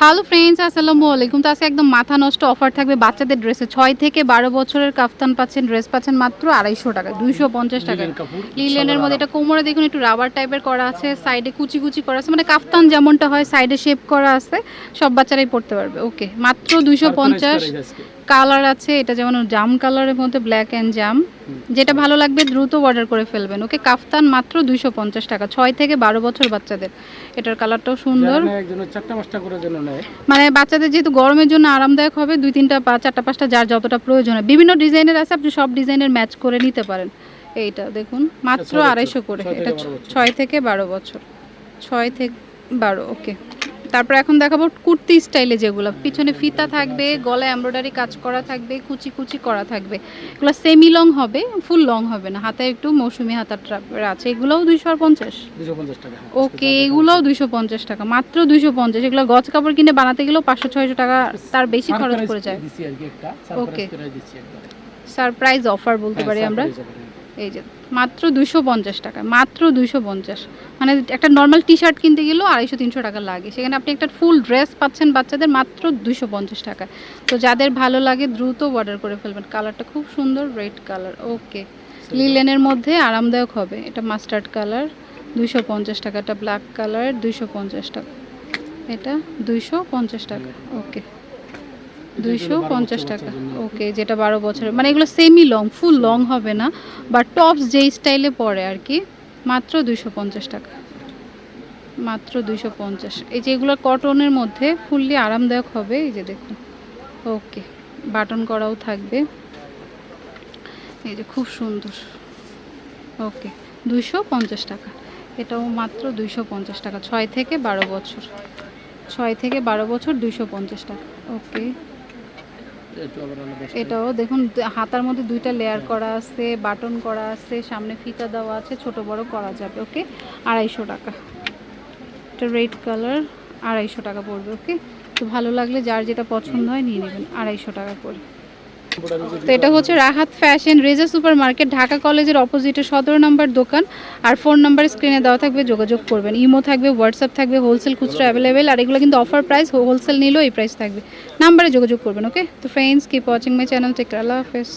Hello friends আসসালামু আলাইকুম। তো আজকে একদম মাথা নষ্ট অফার থাকবে বাচ্চাদের ড্রেসে। ছয় থেকে বারো বছরের কাফতান পাচ্ছেন ড্রেস পাচ্ছেন মাত্র আড়াইশো টাকা দুইশো পঞ্চাশ টাকা। লিলেনের মধ্যে এটা কোমরে দেখুন একটু রাবার টাইপের করা আছে সাইডে কুচি কুচি করা আছে মানে কাফতান যেমনটা হয় সাইডে শেপ করা আছে সব বাচ্চারাই পড়তে পারবে। ওকে মাত্র দুইশো পঞ্চাশ। কালার আছে এটা যেমন জাম কালারের মধ্যে ব্ল্যাক অ্যান্ড জাম যেটা ভালো লাগবে দ্রুত অর্ডার করে ফেলবেন। ওকে কাফতান মাত্র দুইশো পঞ্চাশ টাকা ছয় থেকে বারো বছর বাচ্চাদের। এটার কালারটাও সুন্দর। মানে বাচ্চাদের যেহেতু গরমের জন্য আরামদায়ক হবে দুই তিনটা বা চারটা পাঁচটা যার যতটা প্রয়োজন হয়। বিভিন্ন ডিজাইনের আছে আপনি সব ডিজাইনের ম্যাচ করে নিতে পারেন। এইটা দেখুন মাত্র আড়াইশো করে। এটা ছয় থেকে বারো বছর। ছয় থেকে বারো ওকে। তারপর এখন দেখাবো কুর্তি স্টাইলে যেগুলো। পিছনে ফিতা থাকবে গলায় এমব্রয়ডারি কাজ করা থাকবে কুচি কুচি করা থাকবে। এগুলো সেমি লং হবে ফুল লং হবে না হাতে একটু মৌসুমি হাতার আছে। এগুলোও দুইশো আর পঞ্চাশ টাকা। ওকে এগুলোও দুইশো পঞ্চাশ টাকা মাত্র দুইশো পঞ্চাশ। এগুলো গজ কাপড় কিনে বানাতে গেলেও পাঁচশো ছয়শো টাকা তার বেশি খরচ পড়ে যায়। ওকে। সারপ্রাইজ অফার বলতে হ্যাঁ, পারি আমরা। এই যে মাত্র দুশো পঞ্চাশ টাকা মাত্র দুশো পঞ্চাশ। মানে একটা নর্মাল টি শার্ট কিনতে গেলেও আড়াইশো তিনশো টাকা লাগে। সেখানে আপনি একটা ফুল ড্রেস পাচ্ছেন বাচ্চাদের মাত্র দুশো পঞ্চাশ টাকা। তো যাদের ভালো লাগে দ্রুত অর্ডার করে ফেলবেন। কালারটা খুব সুন্দর রেড কালার ওকে লিলেনের মধ্যে আরামদায়ক হবে। এটা মাস্টার্ড কালার দুশো পঞ্চাশ টাকা এটা ব্ল্যাক কালার দুশো পঞ্চাশ টাকা। এটা দুইশো পঞ্চাশ টাকা ওকে দুইশো পঞ্চাশ টাকা। ওকে যেটা বারো বছরের। মানে এগুলো সেমি লং ফুল লং হবে না বা টপস যেই স্টাইলে পরে আর কি মাত্র দুইশো পঞ্চাশ টাকা। মাত্র দুইশো পঞ্চাশ। এই যে এগুলো কটনের মধ্যে ফুললি আরামদায়ক হবে এই যে দেখুন। ওকে বাটন করাও থাকবে। এই যে খুব সুন্দর। ওকে দুইশো পঞ্চাশ টাকা। এটাও মাত্র দুইশো পঞ্চাশ টাকা ছয় থেকে বারো বছর। ছয় থেকে বারো বছর দুইশো পঞ্চাশ টাকা। ওকে এটাও দেখুন হাতার মধ্যে দুইটা লেয়ার করা আছে বাটন করা আছে, সামনে ফিতা দেওয়া আছে, ছোট বড় করা যাবে ওকে আড়াইশো টাকা। এটা রেড কালার আড়াইশো টাকা পড়বে ওকে তো ভালো লাগলে যার যেটা পছন্দ হয় নিয়ে নেবেন, আড়াইশো টাকা করে। তো এটা হচ্ছে Rahat fashion Reza super market Dhaka কলেজের অপোজিটে সতেরো নম্বর দোকান। আর ফোন নাম্বার স্ক্রিনে দেওয়া থাকবে যোগাযোগ করবেন। ইমো থাকবে হোয়াটসঅ্যাপ থাকবে হোলসেল খুচরা অ্যাভেলেবেল আর এগুলো কিন্তু অফার প্রাইস হোলসেল নিলেও এই প্রাইস থাকবে। নাম্বারে যোগাযোগ করবেন ওকে তো friends keep watching my channel take আল্লাহ হাফেজ।